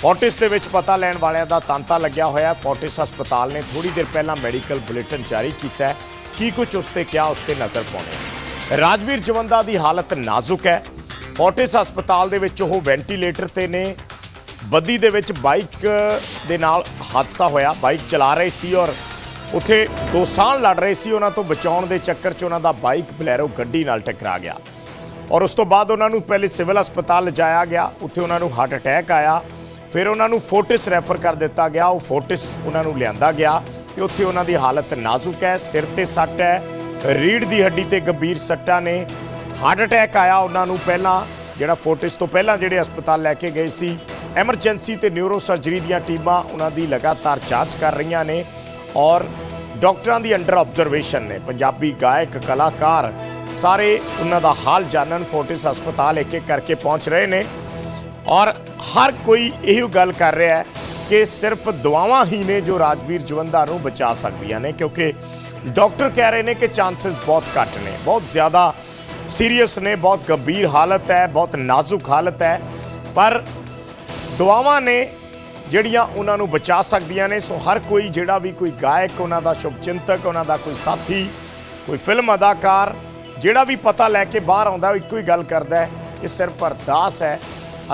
Fortis ਦੇ ਵਿੱਚ ਪਤਾ ਲੈਣ ਵਾਲਿਆਂ ਦਾ ਤਾਂਤਾ ਲੱਗਿਆ ਹੋਇਆ ਫੋਰਟਿਸ ਹਸਪਤਾਲ ਨੇ ਥੋੜੀ ਦੇਰ ਪਹਿਲਾਂ ਮੈਡੀਕਲ ਬੁਲੇਟਿਨ ਜਾਰੀ ਕੀਤਾ ਹੈ। ਕੀ ਕੁਝ ਉਸ ਤੇ ਕਿਹਾ, ਉਸ ਤੇ ਨਜ਼ਰ ਪਾਉਣੀ ਰਾਜਵੀਰ ਜਵੰਦਾ ਦੀ ਹਾਲਤ ਨਾਜ਼ੁਕ ਹੈ। ਫੋਰਟਿਸ ਹਸਪਤਾਲ ਦੇ ਵਿੱਚ ਉਹ ਵੈਂਟੀਲੇਟਰ ਤੇ ਨੇ। ਬੱਦੀ ਦੇ ਵਿੱਚ ਬਾਈਕ ਦੇ ਨਾਲ ਹਾਦਸਾ ਹੋਇਆ। ਬਾਈਕ ਚਲਾ ਰਹੇ ਸੀ ਔਰ ਉੱਥੇ ਦੋ ਸਾਹ ਲੜ ਰਹੇ ਸੀ। ਉਹਨਾਂ ਤੋਂ ਬਚਾਉਣ ਦੇ ਚੱਕਰ 'ਚ ਉਹਨਾਂ ਦਾ ਬਾਈਕ ਬਲੈਰੋ ਗੱਡੀ ਨਾਲ ਟਕਰਾ ਗਿਆ। ਔਰ ਉਸ ਤੋਂ ਬਾਅਦ ਉਹਨਾਂ ਨੂੰ ਪਹਿਲੇ ਸਿਵਲ ਹਸਪਤਾਲ ਲਿਜਾਇਆ ਗਿਆ। ਉੱਥੇ ਉਹਨਾਂ ਨੂੰ ਹਾਰਟ ਅਟੈਕ ਆਇਆ। ਫਿਰ ਉਹਨਾਂ ਨੂੰ ਫੋਰਟਿਸ ਰੈਫਰ ਕਰ ਦਿੱਤਾ ਗਿਆ। ਉਹ ਫੋਰਟਿਸ ਉਹਨਾਂ ਨੂੰ ਲਿਆਂਦਾ ਗਿਆ ਤੇ ਉੱਥੇ ਉਹਨਾਂ ਦੀ ਹਾਲਤ ਨਾਜ਼ੁਕ ਹੈ, ਸਿਰ ਤੇ ਸੱਟ ਹੈ। ਰੀੜ ਦੀ ਹੱਡੀ ਤੇ ਗੰਭੀਰ ਸੱਟਾਂ ਨੇ। ਹਾਰਟ ਅਟੈਕ ਆਇਆ ਉਹਨਾਂ ਨੂੰ ਪਹਿਲਾਂ, ਜਿਹੜਾ ਫੋਰਟਿਸ ਤੋਂ ਪਹਿਲਾਂ ਜਿਹੜੇ ਹਸਪਤਾਲ ਲੈ ਕੇ ਗਏ ਸੀ। ਐਮਰਜੈਂਸੀ ਤੇ ਨਿਊਰੋ ਸਰਜਰੀ ਦੀਆਂ ਟੀਮਾਂ ਉਹਨਾਂ ਦੀ ਲਗਾਤਾਰ ਜਾਂਚ ਕਰ ਰਹੀਆਂ ਨੇ ਔਰ ਡਾਕਟਰਾਂ ਦੀ ਅੰਡਰ ਆਬਜ਼ਰਵੇਸ਼ਨ ਨੇ। ਪੰਜਾਬੀ ਗਾਇਕ, ਕਲਾਕਾਰ ਸਾਰੇ ਉਹਨਾਂ ਦਾ ਹਾਲ ਜਾਣਨ ਫੋਰਟਿਸ ਹਸਪਤਾਲ ਇੱਕ ਇੱਕ ਕਰਕੇ ਪਹੁੰਚ ਰਹੇ ਨੇ। ਔਰ ਹਰ ਕੋਈ ਇਹੋ ਗੱਲ ਕਰ ਰਿਹਾ ਹੈ ਕਿ ਸਿਰਫ ਦੁਆਵਾਂ ਹੀ ਨੇ ਜੋ ਰਾਜਵੀਰ ਜਵੰਦਾ ਨੂੰ ਬਚਾ ਸਕਦੀਆਂ ਨੇ, ਕਿਉਂਕਿ ਡਾਕਟਰ ਕਹਿ ਰਹੇ ਨੇ ਕਿ ਚਾਂਸਸ ਬਹੁਤ ਘੱਟ ਨੇ, ਬਹੁਤ ਜ਼ਿਆਦਾ ਸੀਰੀਅਸ ਨੇ, ਬਹੁਤ ਗੰਭੀਰ ਹਾਲਤ ਹੈ, ਬਹੁਤ ਨਾਜ਼ੁਕ ਹਾਲਤ ਹੈ, ਪਰ ਦੁਆਵਾਂ ਨੇ ਜਿਹੜੀਆਂ ਉਹਨਾਂ ਨੂੰ ਬਚਾ ਸਕਦੀਆਂ ਨੇ, ਸੋ ਹਰ ਕੋਈ ਜਿਹੜਾ ਵੀ ਕੋਈ ਗਾਇਕ, ਉਹਨਾਂ ਦਾ ਸ਼ੁਭਚਿੰਤਕ, ਉਹਨਾਂ ਦਾ ਕੋਈ ਸਾਥੀ, ਕੋਈ ਫਿਲਮ ਅਦਾਕਾਰ, ਜਿਹੜਾ ਵੀ ਪਤਾ ਲੈ ਕੇ ਬਾਹਰ ਆਉਂਦਾ, ਉਹ ਇੱਕੋ ਹੀ ਗੱਲ ਕਰਦਾ ਹੈ ਕਿ ਸਿਰਫ ਅਰਦਾਸ ਹੈ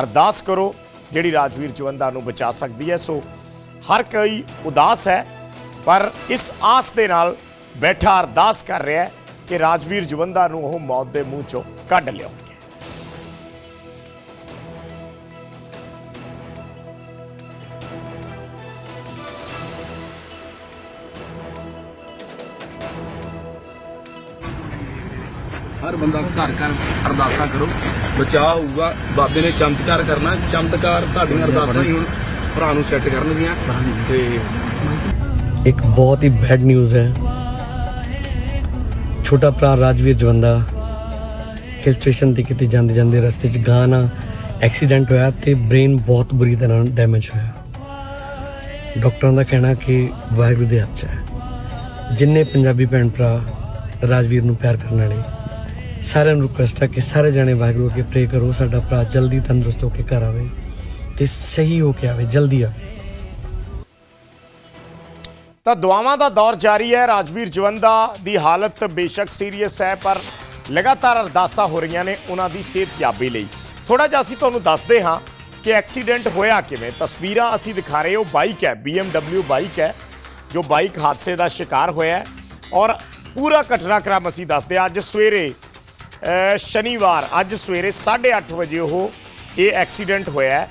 ਅਰਦਾਸ ਕਰੋ, ਜਿਹੜੀ ਰਾਜਵੀਰ ਜਵੰਦਾ ਨੂੰ ਬਚਾ ਸਕਦੀ ਹੈ। ਸੋ ਹਰ ਕੋਈ ਉਦਾਸ ਹੈ, ਪਰ ਇਸ ਆਸ ਦੇ ਨਾਲ ਬੈਠਾ ਅਰਦਾਸ ਕਰ ਰਿਹਾ ਹੈ ਕਿ ਰਾਜਵੀਰ ਜਵੰਦਾ ਨੂੰ ਉਹ ਮੌਤ ਦੇ ਮੂੰਹ ਚੋਂ ਕੱਢ ਲਿਆਉਣਗੇ। ਹਰ ਬੰਦਾ ਘਰ ਘਰ ਅਰਦਾਸਾਂ ਕਰੋ ਬਚਾਅ ਹੋਊਗਾ। ਬਾਬੇ ਨੇ ਚਮਤਕਾਰ ਕਰਨਾ ਚਮਤਕਾਰ ਤੁਹਾਡੀਆਂ ਅਰਦਾਸਾਂ ਹੀ ਹੁਣ ਭਰਾ ਨੂੰ ਸੈੱਟ ਕਰਨਗੀਆਂ। ਤੇ ਇੱਕ ਬਹੁਤ ਹੀ ਬੈਡ ਨਿਊਜ਼ ਹੈ। ਛੋਟਾ ਭਰਾ ਰਾਜਵੀਰ ਜਵੰਦਾ ਹਿਲ ਸਟੇਸ਼ਨ ਤੇ ਕਿਤੇ ਜਾਂਦੇ ਜਾਂਦੇ ਰਸਤੇ 'ਚ ਗਾਂ ਨਾਲ ਐਕਸੀਡੈਂਟ ਹੋਇਆ ਤੇ ਬ੍ਰੇਨ ਬਹੁਤ ਬੁਰੀ ਤਰ੍ਹਾਂ ਡੈਮੇਜ ਹੋਇਆ। ਡਾਕਟਰਾਂ ਦਾ ਕਹਿਣਾ ਕਿ ਵਾਹਿਗੁਰੂ ਦੇ ਹੱਥ 'ਚ ਹੈ। ਜਿੰਨੇ ਪੰਜਾਬੀ ਭੈਣ ਭਰਾ ਰਾਜਵੀਰ ਨੂੰ ਪਿਆਰ ਕਰਨ ਵਾਲੇ ਸਾਰਿਆਂ ਨੂੰ ਰਿਕੁਐਸਟ ਹੈ ਕਿ ਸਾਰੇ ਜਣੇ ਵਾਹਿਗੁਰੂ ਅੱਗੇ ਪ੍ਰੇ ਕਰੋ, ਸਾਡਾ ਭਰਾ ਜਲਦੀ ਤੰਦਰੁਸਤ ਹੋ ਕੇ ਘਰ ਆਵੇ ਤੇ ਸਹੀ ਹੋ ਕੇ ਆਵੇ, ਜਲਦੀ ਆਵੇ। ਤਾਂ ਦੁਆਵਾਂ ਦਾ ਦੌਰ ਜਾਰੀ ਹੈ। ਰਾਜਵੀਰ ਜਵੰਦਾ ਦੀ ਹਾਲਤ ਬੇਸ਼ੱਕ ਸੀਰੀਅਸ ਹੈ, ਪਰ ਲਗਾਤਾਰ ਅਰਦਾਸਾਂ ਹੋ ਰਹੀਆਂ ਨੇ ਉਹਨਾਂ ਦੀ ਸਿਹਤਯਾਬੀ ਲਈ। ਥੋੜਾ ਜਿਹਾ ਅਸੀਂ ਤੁਹਾਨੂੰ ਦੱਸਦੇ ਹਾਂ ਕਿ ਐਕਸੀਡੈਂਟ ਹੋਇਆ ਕਿਵੇਂ। ਤਸਵੀਰਾਂ ਅਸੀਂ ਦਿਖਾ ਰਹੇ ਹਾਂ। ਉਹ ਬਾਈਕ ਹੈ BMW ਬਾਈਕ ਹੈ, ਜੋ ਬਾਈਕ ਹਾਦਸੇ ਦਾ ਸ਼ਿਕਾਰ ਹੋਇਆ ਔਰ ਪੂਰਾ ਘਟਨਾਕ੍ਰਮ ਅਸੀਂ ਦੱਸਦੇ ਹਾਂ। ਅੱਜ ਸਵੇਰੇ ਸ਼ਨੀਵਾਰ ਅੱਜ ਸਵੇਰੇ 8:30 ਵਜੇ ਉਹ ਇਹ ਐਕਸੀਡੈਂਟ ਹੋਇਆ